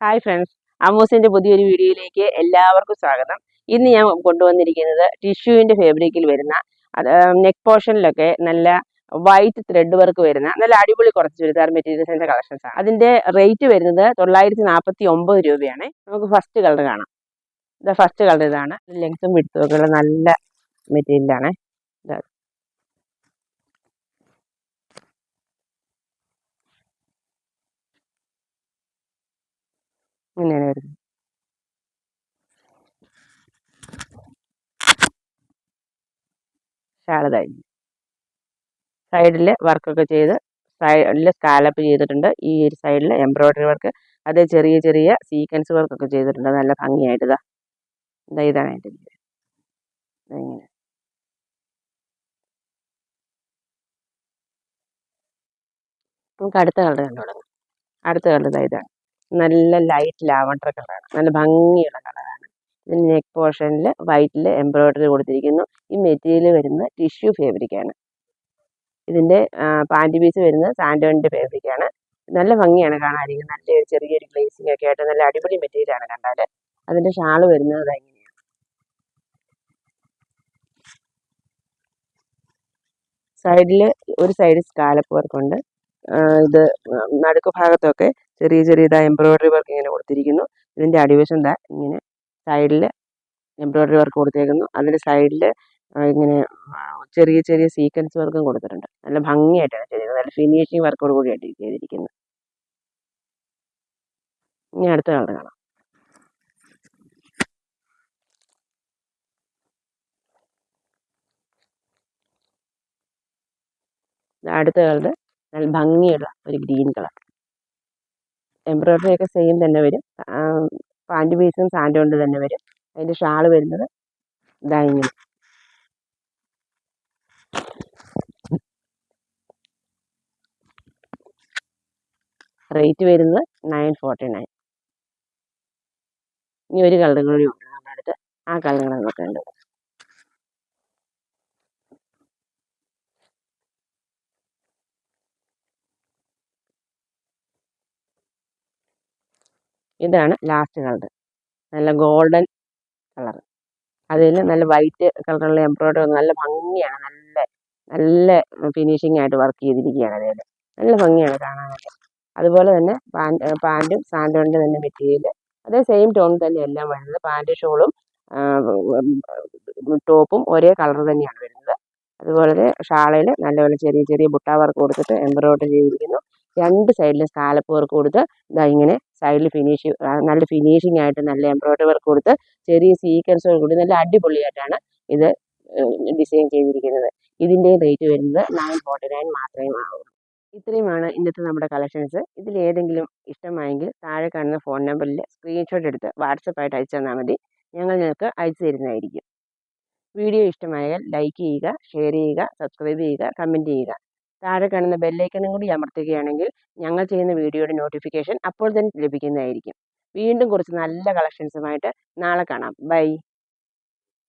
Hi friends അമ്മൂസിന്റെ പുതിയൊരു വീഡിയോയിലേക്ക് എല്ലാവർക്കും സ്വാഗതം. ഇന്ന് ഞാൻ കൊണ്ടുവന്നിരിക്കുന്നത് ടിഷ്യൂവിന്റെ ഫാബ്രിക്കിൽ വരുന്ന നെക്ക് പോർഷനിലൊക്കെ നല്ല വൈറ്റ് ത്രെഡ് വർക്ക് വരുന്ന നല്ല അടിപൊളി കുറച്ച് ചുരിദാർ മെറ്റീരിയൽസിന്റെ കളക്ഷൻസ് ആണ്. അതിന്റെ റേറ്റ് വരുന്നത് തൊള്ളായിരത്തി നാൽപ്പത്തി ഒമ്പത് രൂപയാണ്. നമുക്ക് ഫസ്റ്റ് കളർ കാണാം. ഇത് ഫസ്റ്റ് കളർ ഇതാണ്. ലെങ്ത്തും വിടുത്തും ഒക്കെ നല്ല മെറ്റീരിയലാണ് ഇങ്ങനെയാണ് വരുന്നത് ഷാളതായി. സൈഡിൽ വർക്കൊക്കെ ചെയ്ത് സൈഡിൽ സ്കാലപ്പ് ചെയ്തിട്ടുണ്ട്. ഈ ഒരു സൈഡിൽ എംബ്രോയ്ഡറി വർക്ക്. അത് ചെറിയ ചെറിയ സീക്വൻസ് വർക്കൊക്കെ ചെയ്തിട്ടുണ്ട്. നല്ല ഭംഗിയായിട്ട് ഇതാ ഇതാ ഇതാണ് അതിന്റെ ഇങ്ങനെ. നമുക്ക് അടുത്ത കളർ കണ്ടു തുടങ്ങാം അടുത്ത കളർ ഇതാണ്. നല്ല ലൈറ്റ് ലാവണ്ടർ കളറാണ് നല്ല ഭംഗിയുള്ള കളറാണ് ഇതിന് നെക്ക് പോർഷനിൽ വൈറ്റിൽ എംബ്രോയ്ഡറി കൊടുത്തിരിക്കുന്നു. ഈ മെറ്റീരിയൽ വരുന്നത് ടിഷ്യൂ ഫാബ്രിക്കാണ് ഇതിന്റെ പാന്റ് പീസ് വരുന്നത് സാൻഡോണിന്റെ ഫാബ്രിക്കാണ് നല്ല ഭംഗിയാണ് കാണാതിരിക്കുന്നത് നല്ല ചെറിയൊരു ഗ്ലേസിംഗ് ഒക്കെ ആയിട്ട് നല്ല അടിപൊളി മെറ്റീരിയലാണ് കണ്ടാൽ അതിന്റെ ഷാൾ വരുന്നത് ഇങ്ങനെയാണ്. സൈഡിൽ ഒരു സൈഡ് സ്കാലപ്പ് വർക്കുണ്ട് ഇത് നടുക്ക് ഭാഗത്തൊക്കെ ചെറിയ ചെറിയ ഇതാ എംബ്രോയ്ഡറി വർക്ക് ഇങ്ങനെ കൊടുത്തിരിക്കുന്നു. ഇതിന്റെ അടിവശം ഇതാ ഇങ്ങനെ സൈഡിൽ എംബ്രോയ്ഡറി വർക്ക് കൊടുത്തേക്കുന്നു. അതിന്റെ സൈഡിൽ ഇങ്ങനെ ചെറിയ ചെറിയ സീക്വൻസ് വർക്കും കൊടുത്തിട്ടുണ്ട്. നല്ല ഭംഗിയായിട്ടാണ് ചെയ്തിരിക്കുന്നത്. നല്ല ഫിനിഷിങ് വർക്കോട് കൂടിയായിട്ട് ചെയ്തിരിക്കുന്നത് ഇനി അടുത്ത കളർ കാണാം. അടുത്ത കളർ നല്ല ഭംഗിയുള്ള ഒരു ഗ്രീൻ കളർ. എംബ്രോയ്ഡറി ഒക്കെ സെയിം തന്നെ വരും. പാന്റ് പീസും സാൻഡ് കൊണ്ട് തന്നെ വരും. അതിന്റെ ഷാൾ വരുന്നത് ഇതാ റേറ്റ് വരുന്നത് നയൻ ഫോർട്ടി നയൻ. ഇനി ഒരു കളർ കൂടി ഉണ്ട്. നമ്മുടെ അടുത്ത് ആ കളർ കൂടെ നോക്കേണ്ടത് ഇതാണ് ലാസ്റ്റ് കളർ നല്ല ഗോൾഡൻ കളർ അതിൽ നല്ല വൈറ്റ് കളറുള്ള എംബ്രോയ്ഡറി നല്ല ഭംഗിയാണ്. നല്ല നല്ല ഫിനിഷിംഗ് ആയിട്ട് വർക്ക് ചെയ്തിരിക്കുകയാണ് അതിൽ നല്ല ഭംഗിയാണ് കാണാനൊക്കെ. അതുപോലെ തന്നെ പാന്റ് പാന്റും സാൻഡോണിന്റെ തന്നെ മെറ്റീരിയൽ അതേ സെയിം ടോൺ തന്നെ എല്ലാം വരുന്നത്. പാന്റ് ഷോളും ടോപ്പും ഒരേ കളർ തന്നെയാണ് വരുന്നത്. അതുപോലെ ഷാളയിൽ നല്ലപോലെ ചെറിയ ചെറിയ ബുട്ടാ വർക്ക് കൊടുത്തിട്ട് എംബ്രോയ്ഡറി ചെയ്തിരിക്കുന്നു. രണ്ട് സൈഡിലും സ്കാലപ്പ് വർക്ക് കൊടുത്ത് ഇതാ ഇങ്ങനെ സൈഡിൽ ഫിനിഷ് നല്ല ഫിനിഷിംഗ് ആയിട്ട് നല്ല എംബ്രോയിഡറി വർക്ക് കൊടുത്ത് ചെറിയ സീക്വൻസോട് കൂടി നല്ല അടിപൊളിയായിട്ടാണ് ഇത് ഡിസൈൻ ചെയ്തിരിക്കുന്നത്. ഇതിന്റെ റേറ്റ് വരുന്നത് നയൻ ഫോർട്ടി നയൻ മാത്രമേ ആവുള്ളൂ ഇത്രയുമാണ് ഇന്നത്തെ നമ്മുടെ കളക്ഷൻസ് ഇതിൽ ഏതെങ്കിലും ഇഷ്ടമായെങ്കിൽ താഴെ കാണുന്ന ഫോൺ നമ്പറിൽ സ്ക്രീൻഷോട്ട് എടുത്ത് വാട്സപ്പായിട്ട് അയച്ചു തന്നാൽ മതി. ഞങ്ങൾ നിങ്ങൾക്ക് അയച്ചു തരുന്നതായിരിക്കും. വീഡിയോ ഇഷ്ടമായാൽ ലൈക്ക് ചെയ്യുക ഷെയർ ചെയ്യുക സബ്സ്ക്രൈബ് ചെയ്യുക കമന്റ് ചെയ്യുക. താഴെ കാണുന്ന ബെല്ലൈക്കണും കൂടി അമർത്തുകയാണെങ്കിൽ ഞങ്ങൾ ചെയ്യുന്ന വീഡിയോയുടെ നോട്ടിഫിക്കേഷൻ അപ്പോൾ തന്നെ ലഭിക്കുന്നതായിരിക്കും. വീണ്ടും കുറച്ച് നല്ല കളക്ഷൻസുമായിട്ട് നാളെ കാണാം. ബൈ